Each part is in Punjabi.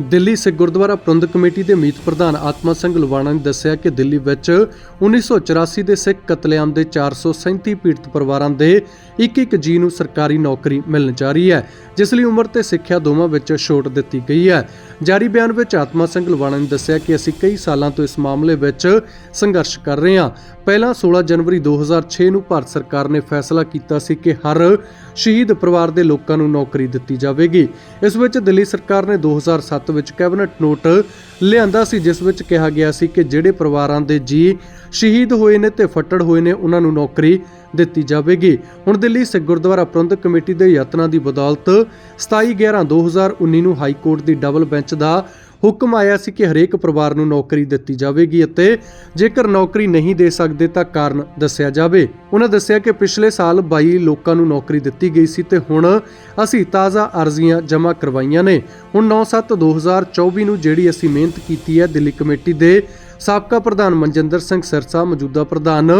ਦਿੱਲੀ ਸਿੱਖ ਗੁਰਦੁਆਰਾ ਪ੍ਰਬੰਧਕ ਕਮੇਟੀ ਦੇ ਮੀਤ ਪ੍ਰਧਾਨ ਆਤਮਾ ਸਿੰਘ ਲਵਾਣਾ ਨੇ ਦੱਸਿਆ ਕਿ ਦਿੱਲੀ ਵਿੱਚ 1984 ਦੇ ਸਿੱਖ ਕਤਲੇਆਮ ਦੇ 437 ਪੀੜਤ ਪਰਿਵਾਰਾਂ ਦੇ ਇੱਕ ਇੱਕ ਜੀ ਨੂੰ ਸਰਕਾਰੀ ਨੌਕਰੀ ਮਿਲਣ ਜਾ ਰਹੀ ਹੈ, ਜਿਸ ਲਈ ਉਮਰ ਤੇ ਸਿੱਖਿਆ ਦੋਵਾਂ ਵਿੱਚ ਛੋਟ ਦਿੱਤੀ ਗਈ ਹੈ। ਜਾਰੀ ਬਿਆਨ ਵਿੱਚ ਆਤਮਾ ਸਿੰਘ ਲਵਾਣਾ ਨੇ ਦੱਸਿਆ ਕਿ ਅਸੀਂ ਕਈ ਸਾਲਾਂ ਤੋਂ ਇਸ ਮਾਮਲੇ ਵਿੱਚ ਸੰਘਰਸ਼ ਕਰ ਰਹੇ ਹਾਂ। ਪਹਿਲਾਂ 16 ਜਨਵਰੀ 2006 ਨੂੰ ਭਾਰਤ ਸਰਕਾਰ ਨੇ ਫੈਸਲਾ ਕੀਤਾ ਸੀ ਕਿ ਹਰ ਸ਼ਹੀਦ ਪਰਿਵਾਰ ਦੇ ਲੋਕਾਂ ਨੂੰ ਨੌਕਰੀ ਦਿੱਤੀ ਜਾਵੇਗੀ। ਇਸ ਵਿੱਚ ਦਿੱਲੀ ਸਰਕਾਰ ਨੇ 2007 ਵਿੱਚ ਕੈਬਨਿਟ ਨੋਟ ਲਿਆਂਦਾ ਸੀ, ਜਿਸ ਵਿੱਚ ਕਿਹਾ ਗਿਆ ਸੀ ਕਿ ਜਿਹੜੇ ਪਰਿਵਾਰਾਂ ਦੇ ਜੀ ਸ਼ਹੀਦ ਹੋਏ ਨੇ ਤੇ ਫੱਟੜ ਹੋਏ ਨੇ, ਉਹਨਾਂ ਨੂੰ ਨੌਕਰੀ ਦਿੱਤੀ ਜਾਵੇਗੀ। ਹੁਣ ਦਿੱਲੀ ਸਿੱਖ ਗੁਰਦੁਆਰਾ ਪ੍ਰਬੰਧਕ ਕਮੇਟੀ ਦੇ ਯਤਨਾਂ ਦੀ ਬਦੌਲਤ 27/11/2019 ਨੂੰ ਹਾਈ ਕੋਰਟ ਦੀ ਡਬਲ ਬੈਂਚ ਦਾ ਹੁਕਮ ਆਇਆ ਸੀ ਕਿ ਹਰੇਕ ਪਰਿਵਾਰ ਨੂੰ ਨੌਕਰੀ ਦਿੱਤੀ ਜਾਵੇਗੀ ਅਤੇ ਜੇਕਰ ਨੌਕਰੀ ਨਹੀਂ ਦੇ ਸਕਦੇ ਤਾਂ ਕਾਰਨ ਦੱਸਿਆ ਜਾਵੇ। ਉਹਨਾਂ ਦੱਸਿਆ ਕਿ ਪਿਛਲੇ ਸਾਲ 22 ਲੋਕਾਂ ਨੂੰ ਨੌਕਰੀ ਦਿੱਤੀ ਗਈ ਸੀ ਤੇ ਹੁਣ ਅਸੀਂ ਤਾਜ਼ਾ ਅਰਜ਼ੀਆਂ ਜਮ੍ਹਾਂ ਕਰਵਾਈਆਂ ਨੇ। ਹੁਣ 9/7/2024 ਨੂੰ ਜਿਹੜੀ ਅਸੀਂ ਮਿਹਨਤ ਕੀਤੀ ਹੈ ਦਿੱਲੀ ਕਮੇਟੀ ਦੇ ਸਾਬਕਾ ਪ੍ਰਧਾਨ ਮਨਜਿੰਦਰ ਸਿੰਘ ਸਿਰਸਾ, ਮੌਜੂਦਾ ਪ੍ਰਧਾਨ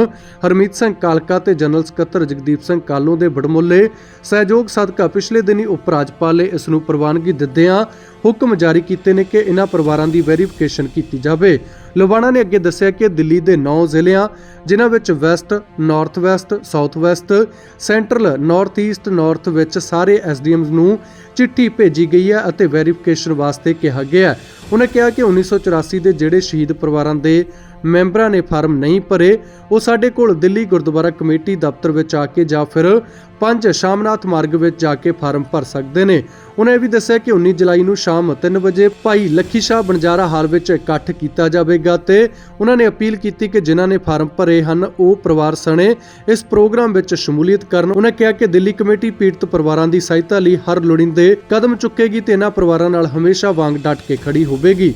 ਹਰਮੀਤ ਸਿੰਘ ਕਾਲਕਾ ਤੇ ਜਨਰਲ ਸਕੱਤਰ ਜਗਦੀਪ ਸਿੰਘ ਕਾਲੋਂ ਦੇ ਬੜਮੁੱਲੇ ਸਹਿਯੋਗ ਸਦਕਾ ਪਿਛਲੇ ਦਿਨੀ ਉਪ ਰਾਜਪਾਲ ਨੇ ਇਸ ਨੂੰ ਪ੍ਰਵਾਨਗੀ ਦਿੰਦਿਆਂ ਹੁਕਮ ਜਾਰੀ ਕੀਤੇ ਨੇ ਕਿ ਇਹਨਾਂ ਪਰਿਵਾਰਾਂ ਦੀ ਵੈਰੀਫਿਕੇਸ਼ਨ ਕੀਤੀ ਜਾਵੇ। ਲੁਬਾਣਾ ਨੇ ਅੱਗੇ ਦੱਸਿਆ ਕਿ ਦਿੱਲੀ ਦੇ 9 ਜ਼ਿਲ੍ਹਿਆਂ, ਜਿਨ੍ਹਾਂ ਵਿੱਚ west north west south west central north east north ਵਿੱਚ ਸਾਰੇ ਐਸਡੀਐਮਸ ਨੂੰ ਚਿੱਠੀ ਭੇਜੀ ਗਈ ਹੈ ਅਤੇ ਵੈਰੀਫਿਕੇਸ਼ਨ ਵਾਸਤੇ ਕਿਹਾ ਗਿਆ ਹੈ। ਉਹਨੇ ਕਿਹਾ ਕਿ 1984 ਦੇ ਜਿਹੜੇ ਸ਼ਹੀਦ ਪਰਿਵਾਰਾਂ ਦੇ ਮੈਂਬਰਾਂ ਨੇ ਫਾਰਮ ਨਹੀਂ ਭਰੇ। ਉਹ ਸਾਡੇ ਕੋਲ ਦਿੱਲੀ ਗੁਰਦੁਆਰਾ ਕਮੇਟੀ ਦਫ਼ਤਰ ਵਿੱਚ ਆ ਕੇ ਜਾਂ ਫਿਰ ਪੰਜ ਸ਼ਾਮਨਾਥ ਮਾਰਗ ਵਿੱਚ ਜਾ ਕੇ ਫਾਰਮ ਭਰ ਸਕਦੇ ਨੇ। ਉਹਨੇ ਇਹ ਵੀ ਦੱਸਿਆ ਕਿ 19 ਜੁਲਾਈ ਨੂੰ ਸ਼ਾਮ 3 ਵਜੇ ਭਾਈ ਲੱਖੀ ਸ਼ਾਹ ਬਣਜਾਰਾ ਹਾਲ ਵਿੱਚ ਇਕੱਠ ਕੀਤਾ ਜਾਵੇਗਾ ਤੇ ਉਹਨਾਂ ਨੇ ਅਪੀਲ ਕੀਤੀ ਕਿ ਜਿਨ੍ਹਾਂ ਨੇ ਫਾਰਮ ਭਰੇ ਹਨ, ਉਹ ਪਰਿਵਾਰ ਸਣੇ। ਇਸ ਪ੍ਰੋਗਰਾਮ ਵਿੱਚ ਸ਼ਮੂਲੀਅਤ ਕਰਨ ਉਹਨੇ ਕਿਹਾ ਕਿ ਦਿੱਲੀ ਕਮੇਟੀ ਪੀੜਤ ਪਰਿਵਾਰਾਂ ਦੀ ਸਹਾਇਤਾ ਲਈ ਹਰ ਲੋੜੀਂਦੇ ਕਦਮ ਚੁੱਕੇਗੀ ਤੇ ਇਹਨਾਂ ਪਰਿਵਾਰਾਂ ਨਾਲ ਹਮੇਸ਼ਾ ਵਾਂਗ ਡਟ ਕੇ ਖੜੀ ਹੋਵੇਗੀ।